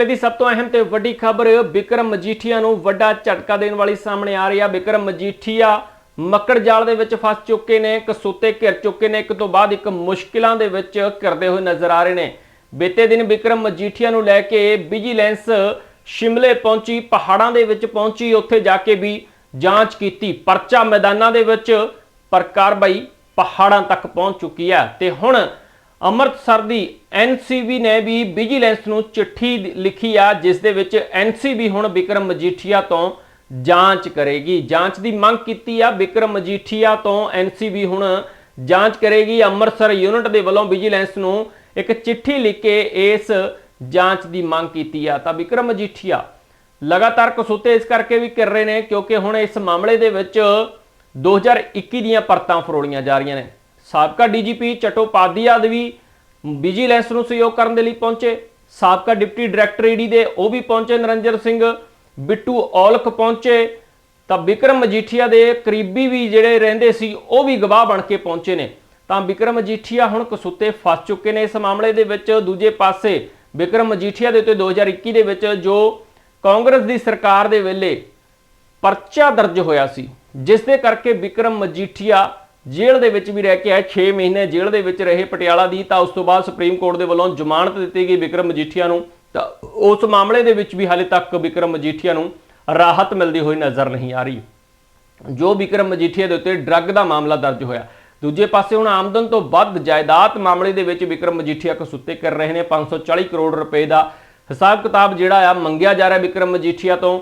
ਵੇਲੇ ਦੀ ਸਭ ਤੋਂ ਅਹਿਮ ਤੇ ਵੱਡੀ ਖਬਰ ਵਿਕਰਮ ਮਜੀਠੀਆ ਨੂੰ ਵੱਡਾ ਝਟਕਾ ਦੇਣ ਵਾਲੀ ਸਾਹਮਣੇ ਆ ਰਹੀ ਆ। ਵਿਕਰਮ ਮਜੀਠੀਆ ਮੱਕੜ ਜਾਲ ਦੇ ਵਿੱਚ ਫਸ ਚੁੱਕੇ ਨੇ ਕਸੂਤੇ ਘਿਰ ਚੁੱਕੇ ਨੇ, ਇੱਕ ਤੋਂ ਬਾਅਦ ਇੱਕ ਮੁਸ਼ਕਿਲਾਂ ਦੇ ਵਿੱਚ ਘਿਰਦੇ ਹੋਏ ਨਜ਼ਰ ਆ ਰਹੇ ਨੇ। ਬੀਤੇ ਦਿਨ ਬਿਕਰਮ ਮਜੀਠੀਆ ਨੂੰ ਲੈ ਕੇ ਵਿਜੀਲੈਂਸ ਸ਼ਿਮਲੇ ਪਹੁੰਚੀ, ਪਹਾੜਾਂ ਦੇ ਵਿੱਚ ਪਹੁੰਚੀ, ਉੱਥੇ ਜਾ ਕੇ ਵੀ ਜਾਂਚ ਕੀਤੀ। ਪਰਚਾ ਮੈਦਾਨਾਂ ਦੇ ਵਿੱਚ ਪਰ ਕਾਰਵਾਈ ਪਹਾੜਾਂ ਤੱਕ ਪਹੁੰਚ ਚੁੱਕੀ ਹੈ ਤੇ ਹੁਣ ਅੰਮ੍ਰਿਤਸਰ ਦੀ ਐਨਸੀਬੀ ਨੇ ਵੀ ਵਿਜੀਲੈਂਸ ਨੂੰ ਚਿੱਠੀ ਲਿਖੀ ਆ, ਜਿਸ ਦੇ ਵਿੱਚ ਐਨਸੀਬੀ ਹੁਣ ਵਿਕਰਮ ਮਜੀਠੀਆ ਤੋਂ ਜਾਂਚ ਕਰੇਗੀ। ਜਾਂਚ ਦੀ ਮੰਗ ਕੀਤੀ ਆ ਵਿਕਰਮ ਮਜੀਠੀਆ ਤੋਂ ਐਨਸੀਬੀ ਹੁਣ ਜਾਂਚ ਕਰੇਗੀ। ਅੰਮ੍ਰਿਤਸਰ ਯੂਨਿਟ ਦੇ ਵੱਲੋਂ ਵਿਜੀਲੈਂਸ ਨੂੰ ਇੱਕ ਚਿੱਠੀ ਲਿਖ ਕੇ ਇਸ ਜਾਂਚ ਦੀ ਮੰਗ ਕੀਤੀ ਆ। ਤਾਂ ਵਿਕਰਮ ਮਜੀਠੀਆ ਲਗਾਤਾਰ ਕਸੂਤੇ ਇਸ ਕਰਕੇ ਵੀ ਕਰ ਰਹੇ ਨੇ ਕਿਉਂਕਿ ਹੁਣ ਇਸ ਮਾਮਲੇ ਦੇ ਵਿੱਚ 2021 ਦੀਆਂ ਪਰਤਾਂ ਫਰੋਲੀਆਂ ਜਾ ਰਹੀਆਂ ਨੇ। ਸਾਬਕਾ ਡੀਜੀਪੀ ਚਟੋਪਾਧਿਆ ਦੇ ਵੀ ਵਿਜੀਲੈਂਸ ਨੂੰ ਸਹਿਯੋਗ ਕਰਨ ਦੇ ਲਈ ਪਹੁੰਚੇ। ਸਾਬਕਾ ਡਿਪਟੀ ਡਾਇਰੈਕਟਰ ਈਡੀ ਦੇ ਉਹ ਵੀ ਪਹੁੰਚੇ ਨਰਿੰਦਰ ਸਿੰਘ ਬਿੱਟੂ ਔਲਖ ਪਹੁੰਚੇ। ਤਾਂ ਵਿਕਰਮ ਮਜੀਠੀਆ ਦੇ ਕਰੀਬੀ ਵੀ ਜਿਹੜੇ ਰਹਿੰਦੇ ਸੀ, ਉਹ ਵੀ ਗਵਾਹ ਬਣ ਕੇ ਪਹੁੰਚੇ ਨੇ। ਤਾਂ ਵਿਕਰਮ ਮਜੀਠੀਆ ਹੁਣ ਕਸੂਤੇ ਫਸ ਚੁੱਕੇ ਨੇ ਇਸ ਮਾਮਲੇ ਦੇ ਵਿੱਚ। ਦੂਜੇ ਪਾਸੇ ਵਿਕਰਮ ਮਜੀਠੀਆ ਦੇ ਉੱਤੇ 2021 ਦੇ ਵਿੱਚ ਜੋ ਕਾਂਗਰਸ ਦੀ ਸਰਕਾਰ ਦੇ ਵੇਲੇ ਪਰਚਾ ਦਰਜ ਹੋਇਆ ਸੀ, ਜਿਸ ਦੇ ਕਰਕੇ ਵਿਕਰਮ ਮਜੀਠੀਆ ਜੇਲ੍ਹ ਦੇ ਵਿੱਚ ਵੀ ਰਹਿ ਕੇ ਆਏ 6 ਮਹੀਨੇ ਜੇਲ੍ਹ ਦੇ ਵਿੱਚ ਰਹੇ ਪਟਿਆਲਾ ਦੀ, ਤਾਂ ਉਸ ਤੋਂ ਬਾਅਦ ਸੁਪਰੀਮ ਕੋਰਟ ਦੇ ਵੱਲੋਂ ਜ਼ਮਾਨਤ ਦਿੱਤੀ ਗਈ ਵਿਕਰਮ ਮਜੀਠੀਆ ਨੂੰ। ਤਾਂ ਉਸ ਮਾਮਲੇ ਦੇ ਵਿੱਚ ਵੀ ਹਾਲੇ ਤੱਕ ਵਿਕਰਮ ਮਜੀਠੀਆ ਨੂੰ ਰਾਹਤ ਮਿਲਦੀ ਹੋਈ ਨਜ਼ਰ ਨਹੀਂ ਆ ਰਹੀ। ਜੋ ਵਿਕਰਮ ਮਜੀਠੀਆ ਦੇ ਉੱਤੇ ਡਰੱਗ ਦਾ ਮਾਮਲਾ ਦਰਜ ਹੋਇਆ। ਦੂਜੇ ਪਾਸੇ ਹੁਣ ਆਮਦਨ ਤੋਂ ਵੱਧ ਜਾਇਦਾਦ ਮਾਮਲੇ ਦੇ ਵਿੱਚ ਵਿਕਰਮ ਮਜੀਠੀਆ ਕਸੂਤੇ ਕਰ ਰਹੇ ਨੇ। 540 ਕਰੋੜ ਰੁਪਏ ਦਾ ਹਿਸਾਬ ਕਿਤਾਬ ਜਿਹੜਾ ਆ, ਮੰਗਿਆ ਜਾ ਰਿਹਾ ਵਿਕਰਮ ਮਜੀਠੀਆ ਤੋਂ।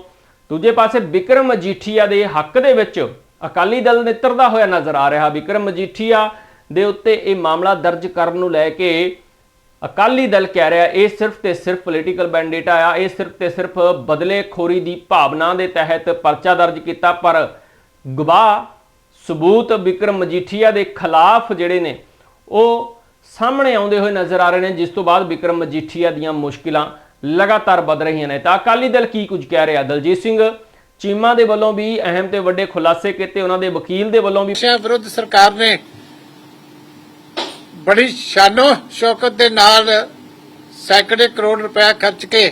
ਦੂਜੇ ਪਾਸੇ ਵਿਕਰਮ ਮਜੀਠੀਆ ਦੇ ਹੱਕ ਦੇ ਵਿੱਚ ਅਕਾਲੀ ਦਲ ਨਿੱਤਰਦਾ ਹੋਇਆ ਨਜ਼ਰ ਆ ਰਿਹਾ। ਵਿਕਰਮ ਮਜੀਠੀਆ ਦੇ ਉੱਤੇ ਇਹ ਮਾਮਲਾ ਦਰਜ ਕਰਨ ਨੂੰ ਲੈ ਕੇ ਅਕਾਲੀ ਦਲ ਕਹਿ ਰਿਹਾ, ਇਹ ਸਿਰਫ ਤੇ ਸਿਰਫ ਪੋਲੀਟੀਕਲ ਬੈਂਡੇਟ ਆ, ਇਹ ਸਿਰਫ ਤੇ ਸਿਰਫ ਬਦਲੇਖੋਰੀ ਦੀ ਭਾਵਨਾ ਦੇ ਤਹਿਤ ਪਰਚਾ ਦਰਜ ਕੀਤਾ, ਪਰ ਗਵਾਹ ਸਬੂਤ ਵਿਕਰਮ ਮਜੀਠੀਆ ਦੇ ਖਿਲਾਫ ਜਿਹੜੇ ਨੇ, ਉਹ ਸਾਹਮਣੇ ਆਉਂਦੇ ਹੋਏ ਨਜ਼ਰ ਆ ਰਹੇ ਨੇ, ਜਿਸ ਤੋਂ ਬਾਅਦ ਵਿਕਰਮ ਮਜੀਠੀਆ ਦੀਆਂ ਮੁਸ਼ਕਿਲਾਂ ਲਗਾਤਾਰ ਵੱਧ ਰਹੀਆਂ ਨੇ। ਤਾਂ ਅਕਾਲੀ ਦਲ ਕੀ ਕੁਝ ਕਹਿ ਰਿਹਾ? ਦਲਜੀਤ ਸਿੰਘ ਚੀਮਾ ਦੇ ਵੱਲੋਂ ਵੀ ਅਹਿਮ ਤੇ ਵੱਡੇ ਖੁਲਾਸੇ ਕੀਤੇ, ਉਹਨਾਂ ਦੇ ਵਕੀਲ ਦੇ ਵੱਲੋਂ ਵੀ ਨਸ਼ਿਆਂ ਵਿਰੁੱਧ ਸਰਕਾਰ ਨੇ ਬੜੀ ਸ਼ਾਨੋ ਸ਼ੌਕਤ ਦੇ ਨਾਲ ਸੈਂਕੜੇ ਕਰੋੜ ਰੁਪਏ ਖਰਚ ਕੇ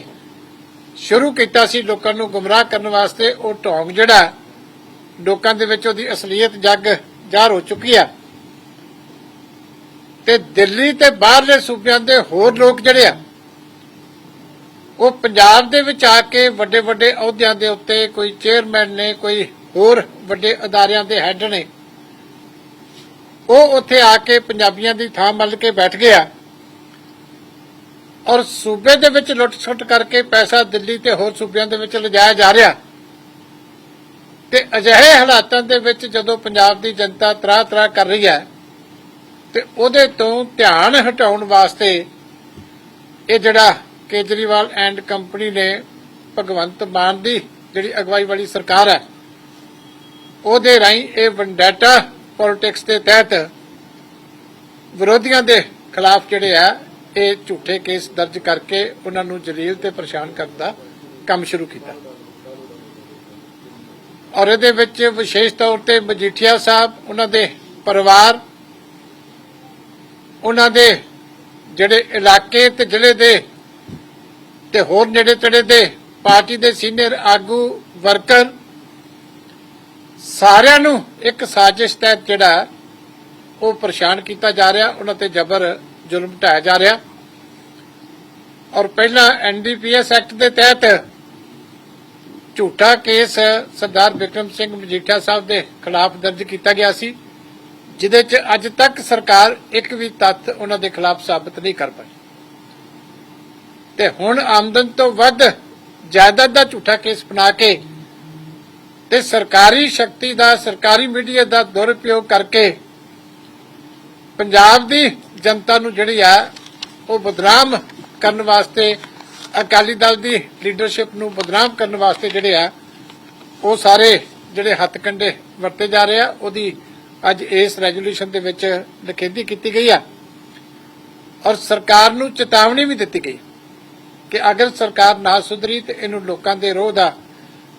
ਸ਼ੁਰੂ ਕੀਤਾ ਸੀ ਲੋਕਾਂ ਨੂੰ ਗੁੰਮਰਾਹ ਕਰਨ ਵਾਸਤੇ। ਉਹ ਢੋਂਗ ਜਿਹੜਾ ਲੋਕਾਂ ਦੇ ਵਿੱਚ ਉਹਦੀ ਅਸਲੀਅਤ ਜੱਗ ਜ਼ਾਹਰ ਹੋ ਚੁੱਕੀ ਆ। ਤੇ ਦਿੱਲੀ ਤੇ ਬਾਹਰਲੇ ਸੂਬਿਆਂ ਦੇ ਹੋਰ ਲੋਕ ਜਿਹੜੇ ਆ ਉਹ ਪੰਜਾਬ ਦੇ ਵਿੱਚ ਆ ਕੇ ਵੱਡੇ ਵੱਡੇ ਅਹੁਦਿਆਂ ਦੇ ਉੱਤੇ ਕੋਈ ਚੇਅਰਮੈਨ ਨੇ, ਕੋਈ ਹੋਰ ਵੱਡੇ ਅਦਾਰਿਆਂ ਦੇ ਹੈੱਡ ਨੇ, ਉਹ ਉੱਥੇ ਆ ਕੇ ਪੰਜਾਬੀਆਂ ਦੀ ਥਾਂ ਮੱਲ ਕੇ ਬੈਠ ਗਿਆ ਔਰ ਸੂਬੇ ਦੇ ਵਿੱਚ ਲੁੱਟ-ਸੁੱਟ ਕਰਕੇ ਪੈਸਾ ਦਿੱਲੀ ਤੇ ਹੋਰ ਸੂਬਿਆਂ ਦੇ ਵਿੱਚ ਲਿਜਾਇਆ ਜਾ ਰਿਹਾ। ਤੇ ਅਜਿਹੇ ਹਾਲਾਤਾਂ ਦੇ ਵਿੱਚ ਜਦੋਂ ਪੰਜਾਬ ਦੀ ਜਨਤਾ ਤਰਾ-ਤਰਾ ਕਰ ਰਹੀ ਹੈ, ਤੇ ਉਹਦੇ ਤੋਂ ਧਿਆਨ ਹਟਾਉਣ ਵਾਸਤੇ ਇਹ ਜਿਹੜਾ ਕੇਜਰੀਵਾਲ ਐਂਡ ਕੰਪਨੀ ਨੇ ਭਗਵੰਤ ਮਾਨ ਦੀ ਜਿਹੜੀ ਅਗਵਾਈ ਵਾਲੀ ਸਰਕਾਰ ਹੈ, ਉਹਦੇ ਰਾਹੀਂ ਇਹ ਵੰਡਾਟਾ ਪੋਲਿਟਿਕਸ ਦੇ ਤਹਿਤ ਵਿਰੋਧੀਆਂ ਦੇ ਖਿਲਾਫ ਜਿਹੜੇ ਆ, ਇਹ ਝੂਠੇ ਕੇਸ ਦਰਜ ਕਰਕੇ ਉਹਨਾਂ ਨੂੰ ਜਲੀਲ ਤੇ ਪਰੇਸ਼ਾਨ ਕਰਨ ਦਾ ਕੰਮ ਸ਼ੁਰੂ ਕੀਤਾ। ਔਰ ਇਹਦੇ ਵਿੱਚ ਵਿਸ਼ੇਸ਼ ਤੌਰ ਤੇ ਮਜੀਠੀਆ ਸਾਹਿਬ, ਉਹਨਾਂ ਦੇ ਪਰਿਵਾਰ, ਉਹਨਾਂ ਦੇ ਜਿਹੜੇ ਇਲਾਕੇ ਤੇ ਜ਼ਿਲ੍ਹੇ ਦੇ ਤੇ ਹੋਰ ਨੇੜੇ ਤੇੜੇ ਦੇ ਪਾਰਟੀ ਦੇ ਸੀਨੀਅਰ ਆਗੂ, ਵਰਕਰ, ਸਾਰਿਆਂ ਨੂੰ ਇੱਕ ਸਾਜ਼ਿਸ਼ ਤਹਿਤ ਜਿਹੜਾ ਉਹ ਪਰੇਸ਼ਾਨ ਕੀਤਾ ਜਾ ਰਿਹਾ, ਉਹਨਾਂ ਤੇ ਜ਼ਬਰ ਜ਼ੁਲਮ ਢਾਇਆ ਜਾ ਰਿਹਾ। ਔਰ ਪਹਿਲਾਂ ਐਨਡੀਪੀਐਸ ਐਕਟ ਦੇ ਤਹਿਤ ਝੂਠਾ ਕੇਸ ਸਰਦਾਰ ਵਿਕਰਮ ਸਿੰਘ ਮਜੀਠਾ ਸਾਹਿਬ ਦੇ ਖਿਲਾਫ ਦਰਜ ਕੀਤਾ ਗਿਆ ਸੀ, ਜਿਹਦੇ 'ਚ ਅੱਜ ਤੱਕ ਸਰਕਾਰ ਇੱਕ ਵੀ ਤੱਥ ਉਹਨਾਂ ਦੇ ਖਿਲਾਫ ਸਾਬਤ ਨਹੀਂ ਕਰ ਪਾਈ। ਤੇ ਹੁਣ ਆਮਦਨ ਤੋਂ ਵੱਧ ਜਾਇਦਾਦ ਦਾ ਝੂਠਾ ਕੇਸ ਬਣਾ ਕੇ ਤੇ ਸਰਕਾਰੀ ਸ਼ਕਤੀ ਦਾ, ਸਰਕਾਰੀ ਮੀਡੀਆ ਦਾ ਦੁਰਉਪਯੋਗ ਕਰਕੇ ਪੰਜਾਬ ਦੀ ਜਨਤਾ ਨੂੰ ਜਿਹੜੀ ਆ, ਉਹ ਬਦਨਾਮ ਕਰਨ ਵਾਸਤੇ, ਅਕਾਲੀ ਦਲ ਦੀ ਲੀਡਰਸ਼ਿਪ ਨੂੰ ਬਦਨਾਮ ਕਰਨ ਵਾਸਤੇ ਜਿਹੜੇ ਆ, ਉਹ ਸਾਰੇ ਜਿਹੜੇ ਹੱਥ ਕੰਡੇ ਵਰਤੇ ਜਾ ਰਹੇ ਆ, ਉਹਦੀ ਅੱਜ ਇਸ ਰੈਜ਼ੋਲੂਸ਼ਨ ਦੇ ਵਿੱਚ ਨਿਖੇਧੀ ਕੀਤੀ ਗਈ ਆ। ਔਰ ਸਰਕਾਰ ਨੂੰ ਚੇਤਾਵਨੀ ਵੀ ਦਿੱਤੀ ਗਈ। ਕਿ ਅਗਰ ਸਰਕਾਰ ਨਾ ਸੁਧਰੀ ਤੇ ਇਹਨੂੰ ਲੋਕਾਂ ਦੇ ਰੋਹ ਦਾ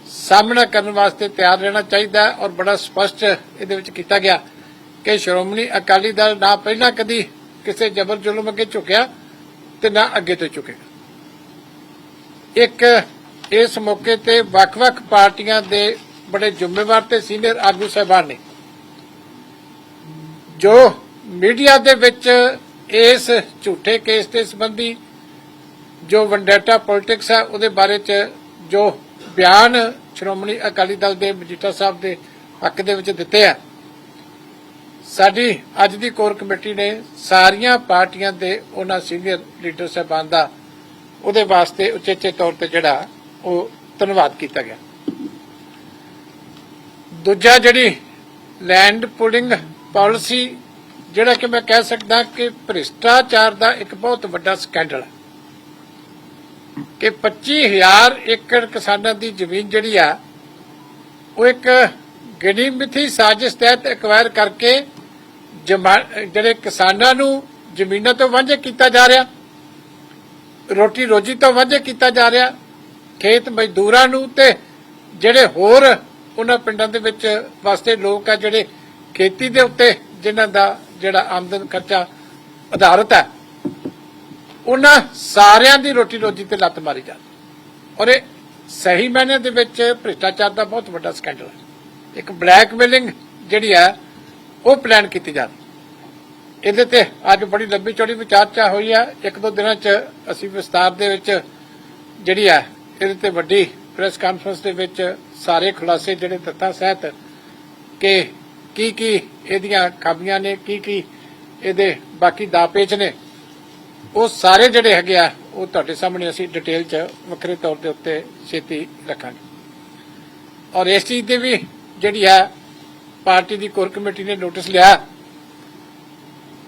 ਸਾਹਮਣਾ ਕਰਨ ਵਾਸਤੇ ਤਿਆਰ ਰਹਿਣਾ ਚਾਹੀਦਾ ਔਰ ਬੜਾ ਸਪਸ਼ਟ ਇਹਦੇ ਵਿੱਚ ਕੀਤਾ ਗਿਆ ਕਿ ਸ਼੍ਰੋਮਣੀ ਅਕਾਲੀ ਦਲ ਨਾ ਪਹਿਲਾਂ ਕਦੀ ਕਿਸੇ ਜ਼ਬਰ ਜ਼ੁਲਮ ਅੱਗੇ ਝੁਕਿਆ ਤੇ ਨਾ ਅੱਗੇ ਤੋਂ ਝੁਕੇਗਾ ਇੱਕ ਇਸ ਮੌਕੇ ਤੇ ਵੱਖ-ਵੱਖ ਪਾਰਟੀਆਂ ਦੇ ਬੜੇ ਜ਼ਿੰਮੇਵਾਰ ਤੇ ਸੀਨੀਅਰ ਆਗੂ ਸਹਿਬਾਨ ਨੇ। ਜੋ ਮੀਡੀਆ ਦੇ ਵਿੱਚ ਇਸ ਝੂਠੇ ਕੇਸ ਦੇ ਸੰਬੰਧੀ ਜੋ ਵੰਡੇਟਾ ਪੋਲਿਟਿਕਸ ਹੈ, ਉਹਦੇ ਬਾਰੇ ਚ ਜੋ ਬਿਆਨ ਸ਼੍ਰੋਮਣੀ ਅਕਾਲੀ ਦਲ ਦੇ ਮਜੀਠਾ ਸਾਹਿਬ ਦੇ ਹੱਕ ਦੇ ਵਿੱਚ ਦਿੱਤੇ ਆ, ਸਾਡੀ ਅੱਜ ਦੀ ਕੋਰ ਕਮੇਟੀ ਨੇ ਸਾਰੀਆਂ ਪਾਰਟੀਆਂ ਦੇ ਉਹਨਾਂ ਸੀਨੀਅਰ ਲੀਡਰ ਸਾਹਿਬਾਨ ਦਾ ਉਹਦੇ ਵਾਸਤੇ ਉਚੇਚੇ ਤੌਰ ਤੇ ਜਿਹੜਾ ਉਹ ਧੰਨਵਾਦ ਕੀਤਾ ਗਿਆ। ਦੂਜਾ ਜਿਹੜੀ ਲੈਂਡ ਪੁਲਿੰਗ ਪਾਲਿਸੀ, ਜਿਹੜਾ ਕਿ ਮੈਂ ਕਹਿ ਸਕਦਾ ਕਿ ਭ੍ਰਿਸ਼ਟਾਚਾਰ ਦਾ ਇੱਕ ਬਹੁਤ ਵੱਡਾ ਸਕੈਂਡਲ ਹੈ। ਕਿ 25000 ਏਕੜ ਕਿਸਾਨਾਂ ਦੀ ਜ਼ਮੀਨ ਜਿਹੜੀ ਆ, ਉਹ ਇੱਕ ਗਿਣੀ ਮਿਥੀ ਸਾਜ਼ਿਸ਼ ਤਹਿਤ ਐਕਵਾਇਰ ਕਰਕੇ ਜਿਹੜੇ ਕਿਸਾਨਾਂ ਨੂੰ ਜ਼ਮੀਨਾਂ ਤੋਂ ਵਾਂਝੇ ਕੀਤਾ ਜਾ ਰਿਹਾ, ਰੋਟੀ ਰੋਜੀ ਤੋਂ ਵਾਂਝੇ ਕੀਤਾ ਜਾ ਰਿਹਾ, ਖੇਤ ਮਜ਼ਦੂਰਾਂ ਨੂੰ ਤੇ ਜਿਹੜੇ ਹੋਰ ਉਹਨਾਂ ਪਿੰਡਾਂ ਦੇ ਵਿੱਚ ਵਸਦੇ ਲੋਕ ਆ ਜਿਹੜੇ ਖੇਤੀ ਦੇ ਉੱਤੇ ਜਿਨ੍ਹਾਂ ਦਾ ਜਿਹੜਾ ਆਮਦਨ ਖਰਚਾ ਆਧਾਰਿਤ ਹੈ ਉਹਨਾਂ ਸਾਰਿਆਂ ਦੀ ਰੋਟੀ ਰੋਜੀ ਤੇ ਲੱਤ ਮਾਰੀ ਜਾਂਦੀ। ਔਰ ਇਹ ਸਹੀ ਮਾਇਨੇ ਦੇ ਵਿੱਚ ਭ੍ਰਿਸ਼ਟਾਚਾਰ ਦਾ ਬਹੁਤ ਵੱਡਾ ਸਕੈਂਡਲ ਹੈ। ਇੱਕ ਬਲੈਕਮੇਲਿੰਗ ਜਿਹੜੀ ਹੈ, ਉਹ ਪਲਾਨ ਕੀਤੀ ਜਾ ਇਹਦੇ ਤੇ ਅੱਜ ਬੜੀ ਲੰਬੀ ਚੌੜੀ ਵਿਚਾਰਚਾ ਹੋਈ ਹੈ। ਇੱਕ ਦੋ ਦਿਨਾਂ 'ਚ ਅਸੀਂ ਵਿਸਤਾਰ ਦੇ ਵਿੱਚ ਜਿਹੜੀ ਹੈ, ਇਹਦੇ ਤੇ ਵੱਡੀ ਪ੍ਰੈਸ ਕਾਨਫਰੰਸ ਦੇ ਵਿੱਚ ਸਾਰੇ ਖੁਲਾਸੇ ਜਿਹੜੇ ਤੱਥਾਂ ਸਹਿਤ ਕਿ ਕੀ ਕੀ ਇਹਦੀਆਂ ਖਾਮੀਆਂ ਨੇ ਕੀ ਕੀ ਇਹਦੇ ਬਾਕੀ ਦਾਪੇਚ ਨੇ ਉਹ ਸਾਰੇ ਜਿਹੜੇ ਹੈਗੇ ਆ, ਉਹ ਤੁਹਾਡੇ ਸਾਹਮਣੇ ਅਸੀਂ ਡਿਟੇਲ 'ਚ ਵੱਖਰੇ ਤੌਰ ਦੇ ਉੱਤੇ ਛੇਤੀ ਰੱਖਾਂਗੇ। ਔਰ ਇਸ ਚੀਜ਼ ਦੇ ਵੀ ਜਿਹੜੀ ਹੈ ਪਾਰਟੀ ਦੀ ਕੋਰ ਕਮੇਟੀ ਨੇ ਨੋਟਿਸ ਲਿਆ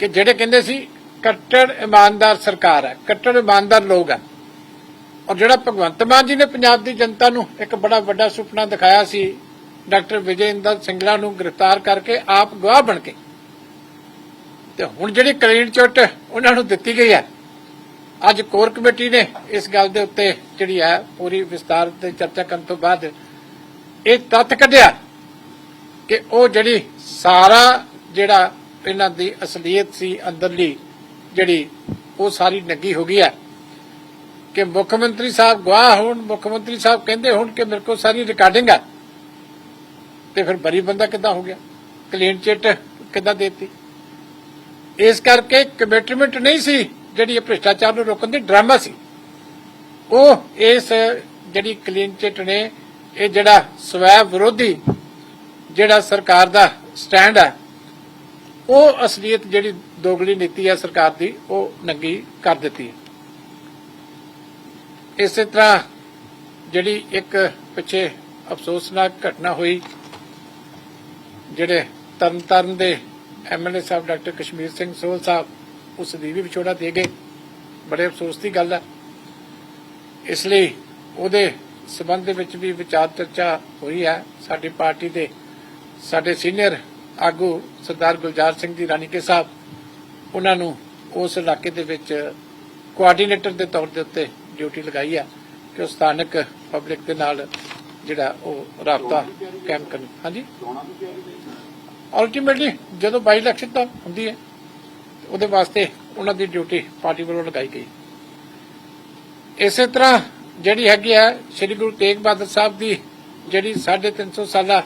ਕਿ ਜਿਹੜੇ ਕਹਿੰਦੇ ਸੀ, ਕੱਟੜ ਇਮਾਨਦਾਰ ਸਰਕਾਰ ਹੈ ਕੱਟੜ ਇਮਾਨਦਾਰ ਲੋਕ ਹੈ ਔਰ ਜਿਹੜਾ ਭਗਵੰਤ ਮਾਨ ਜੀ ਨੇ ਪੰਜਾਬ ਦੀ ਜਨਤਾ ਨੂੰ ਇੱਕ ਬੜਾ ਵੱਡਾ ਸੁਪਨਾ ਦਿਖਾਇਆ ਸੀ, ਡਾਕਟਰ ਵਿਜੇ ਇੰਦਰ ਸਿੰਗਲਾ ਨੂੰ ਗ੍ਰਿਫਤਾਰ ਕਰਕੇ ਆਪ ਗਵਾਹ ਬਣ ਕੇ। ਤੇ ਹੁਣ ਜਿਹੜੀ ਕਲੀਨ ਚਿੱਟ ਉਹਨਾਂ ਨੂੰ ਦਿੱਤੀ ਗਈ ਹੈ, ਅੱਜ ਕੋਰ ਕਮੇਟੀ ਨੇ ਇਸ ਗੱਲ ਦੇ ਉੱਤੇ ਜਿਹੜੀ ਹੈ ਪੂਰੀ ਵਿਸਤਾਰ ਤੇ ਚਰਚਾ ਕਰਨ ਤੋਂ ਬਾਅਦ ਇਹ ਤੱਥ ਕੱਢਿਆ ਕਿ ਉਹ ਜਿਹੜੀ ਸਾਰਾ ਜਿਹੜਾ ਇਹਨਾਂ ਦੀ ਅਸਲੀਅਤ ਸੀ, ਅੰਦਰਲੀ ਜਿਹੜੀ ਉਹ ਸਾਰੀ ਨੱਗੀ ਹੋ ਗਈ ਹੈ ਕਿ ਮੁੱਖ ਮੰਤਰੀ ਸਾਹਿਬ ਗਵਾਹ ਹੋਣ, ਮੁੱਖ ਮੰਤਰੀ ਸਾਹਿਬ ਕਹਿੰਦੇ ਹੋਣ ਕਿ ਮੇਰੇ ਕੋਲ ਸਾਰੀ ਰਿਕਾਰਡਿੰਗ ਹੈ ਤੇ ਫਿਰ ਬਰੀ ਬੰਦਾ ਕਿੱਦਾਂ ਹੋ ਗਿਆ? ਕਲੀਨ ਚਿੱਟ ਕਿੱਦਾਂ ਦੇਤੀ? ਇਸ ਕਰਕੇ ਕਮਿਟਮੈਂਟ ਨਹੀਂ ਸੀ ਜਿਹੜੀ ਇਹ ਭ੍ਰਿਸ਼ਟਾਚਾਰ ਨੂੰ ਰੋਕਣ ਦੀ ਡਰਾਮਾ ਸੀ। ਉਹ ਇਸ ਜਿਹੜੀ ਕਲੀਨ ਚਿਟ ਨੇ, ਇਹ ਜਿਹੜਾ ਸਵੈ ਵਿਰੋਧੀ ਜਿਹੜਾ ਸਰਕਾਰ ਦਾ ਸਟੈਂਡ ਹੈ ਉਹ ਅਸਲੀਅਤ ਜਿਹੜੀ ਦੋਗਲੀ ਨੀਤੀ ਹੈ ਸਰਕਾਰ ਦੀ, ਉਹ ਨੰਗੀ ਕਰ ਦਿੱਤੀ ਇਸੇ ਤਰ੍ਹਾਂ ਜਿਹੜੀ ਇੱਕ ਪਿੱਛੇ ਅਫਸੋਸਨਾਕ ਘਟਨਾ ਹੋਈ, ਜਿਹੜੇ ਤਰਨਤਾਰਨ ਦੇ ਐਮਐਲਏ ਸਾਹਿਬ ਡਾਕਟਰ ਕਸ਼ਮੀਰ ਸਿੰਘ ਸੋਹਲ ਸਾਹਿਬ ਉਸ ਦੀ ਵੀ ਵਿਛੋੜਾ ਦੇ ਗਏ। ਬੜੇ ਅਫਸੋਸ ਦੀ ਗੱਲ ਹੈ। ਇਸ ਲਈ ਉਹਦੇ ਸਬੰਧ ਦੇ ਵਿੱਚ ਵੀ ਵਿਚਾਰ ਚਰਚਾ ਹੋਈ ਹੈ। ਸਾਡੀ ਪਾਰਟੀ ਦੇ ਸਾਡੇ ਸੀਨੀਅਰ ਆਗੂ ਸਰਦਾਰ ਗੁਲਜ਼ਾਰ ਸਿੰਘ ਜੀ ਰਾਣੀਕੇ ਸਾਹਿਬ ਉਹਨਾਂ ਨੂੰ ਉਸ ਇਲਾਕੇ ਦੇ ਵਿੱਚ ਕੋਆਰਡੀਨੇਟਰ ਦੇ ਤੌਰ ਦੇ ਉੱਤੇ ਡਿਊਟੀ ਲਗਾਈ ਹੈ ਕਿ ਉਹ ਸਥਾਨਕ ਪਬਲਿਕ ਦੇ ਨਾਲ ਜਿਹੜਾ ਉਹ ਰਾਬਤਾ ਕਾਇਮ ਕਰਨ। ਹਾਂਜੀ? ਅਲਟੀਮੇਟਲੀ ਜਦੋਂ ਬਾਈ ਇਲੈਕਸ਼ਨ ਤਾਂ ਹੁੰਦੀ ਹੈ, ਉਹਦੇ ਵਾਸਤੇ ਉਹਨਾਂ ਦੀ ਡਿਊਟੀ ਪਾਰਟੀ ਵੱਲੋਂ ਲਗਾਈ ਗਈ। ਇਸੇ ਤਰ੍ਹਾਂ ਜਿਹੜੀ ਹੈਗੀ ਹੈ, ਸ੍ਰੀ ਗੁਰੂ ਤੇਗ ਬਹਾਦਰ ਸਾਹਿਬ ਦੀ ਜਿਹੜੀ 350 ਸਾਲਾ